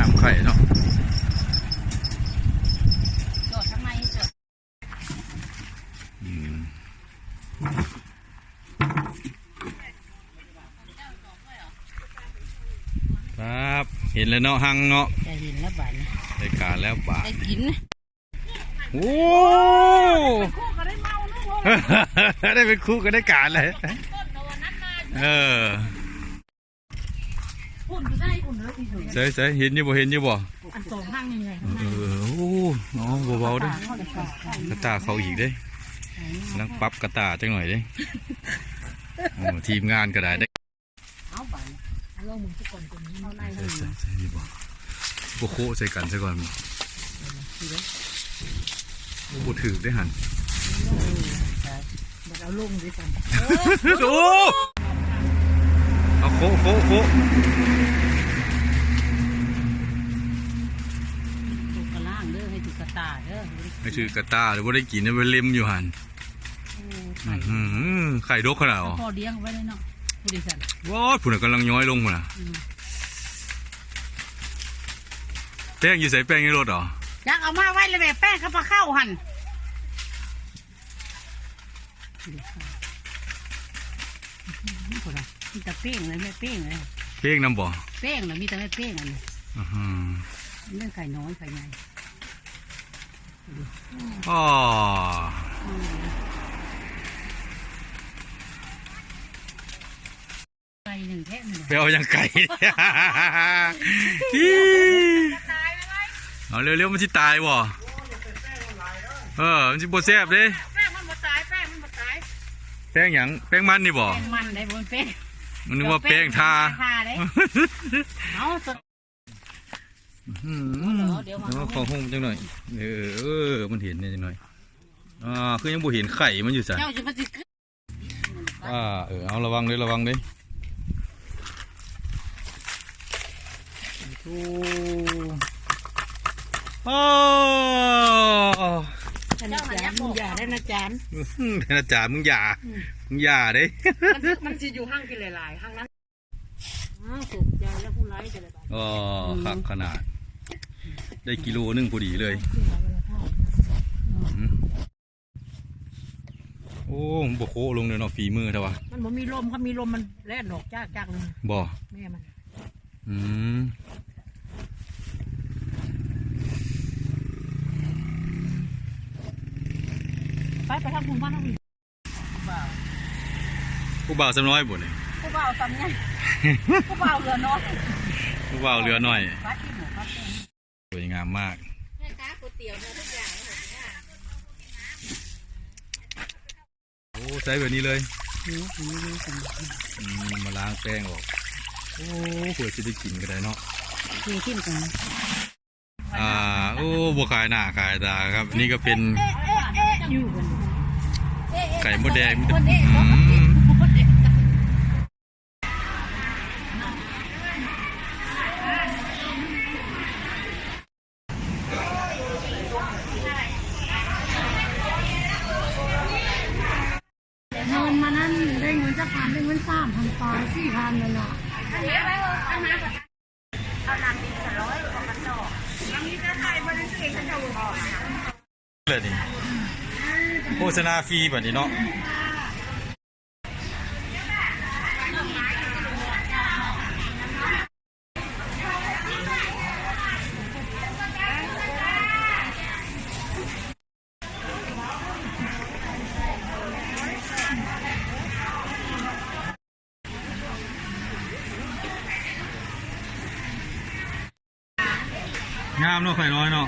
น้ำไข่เนาะโดดทำไมโดดอืมครับ เห็นแล้วเนาะหังเนาะจะเห็นแล้วบ้านได้การแล้วบ่าได้กินโอ้ได้เป็นคู่ก็ได้การเลยเออ อุ่นได้อุ่นเลยที่สุดใส่ใส่เห็นอยู่บ่เห็นอยู่บ่อันสองข้างยังไงเออโอ้น้องเบาๆเด้อกระตาเขาอีกเด้นั่งปรั๊บกระตาจังหน่อยเด้โอ้ทีมงานก็ได้ได้เอาบ้านเอาลงมือทุกคนตรงนี้เขาไล่ใส่ให้ใส่ใส่นี่บ่บ่โคใส่กันซะก่อนโอ้บ่ถือได้หันมันเอาลงด้วยกันโอ้ เอาโคโคโคถูกกระล่างเด้อให้ถูกกระตาเด้อไม่ถือกระตาหรือบ่ได้กินนะไปเล็มอยู่หันอื้อหือไข่ดกขนาดอ๋อพอเลี้ยงไว้เลยเนาะผู้ดิฉันว้าวผู้น่ะกำลังย้อยลงพุ่นน่ะแป้งอยู่ใส่แป้งในรถเหรออยากเอามาไว้เลยแม่แป้งข้าวปลาเข้าหั่น คนละมีแต่เป้งเลยแม่เป้งเลยแป้งน้ำบ่อเป้งเลยมีแต่แม่เป้งอันนี้อื้อหือเรื่องไก่น้อยไก่ใหญ่อ๋อไก่หนึ่งแค่หนึ่งไปเอายังไก่อี้เอาเร็วๆมันสิตายบ่เออมันสิบ่แซบเด้แแป้งหยังแป้งมันนี่บ่แป้งมันได้บนแป้งมันนึกว่าแป้งทาทาได้เอาสดอืมเดี๋เดี๋ยยววมาขอหุ้มจังหน่อยเออเออมันเห็นเนี่ยจังหน่อยอ่าคือยังบ่เห็นไข่มันอยู่ซะเจ้าจะมาจิกอ่าเออเอาระวังเด้อระวังเด้โอ้โอ้ เจ้าหน้ามึงอย่าได้นะจานอืมอาจารย์มึงอย่า มึงอย่าเด้มันจะอยู่ห้างกินหลายๆห้างนั้นอ้าวสุกใจแล้วผู้ร้ายจะเลยอ๋อคักขนาด ได้กิโลหนึงพอดีเลยอืมโอ้ผมบอกโคลงเลยเนาะฝีมือเถอะวะมันบ่มีลมครับมีลมมันแล่นดอกจากจากเลยบ่แม่มัน อืม ไปไปทางคุณบ้านทางคุณบ่าวผู้บ่าวสำน้อยบ่เนี่ยผู้บ่าวตำไงผู้บ่าวเรือน้อยผู้บ่าวเรือหน่อยฟ้าที่หมูฟ้าแดงสวยงามมากแม่ค้าก๋วยเตี๋ยวเนี่ยทุกอย่างโอ้ใช้แบบนี้เลยนี่ผมไม่รู้จักอืมมาล้างแป้งออกโอ้เผื่อจะได้กินก็ได้เนาะมีขึ้นกันอ่าโอ้บัวขายหน้าขายตาครับ นี่ก็เป็นอยู่ กันไก่มดแดงคนเอ๊ะอืมเงินมานั่นได้เงินจะพันได้เงินสามพันปลายสี่พันเลยนะเลยนี่ โฆษณาฟรีแบบนี้เนาะงามเนาะไข่น้อยเนาะ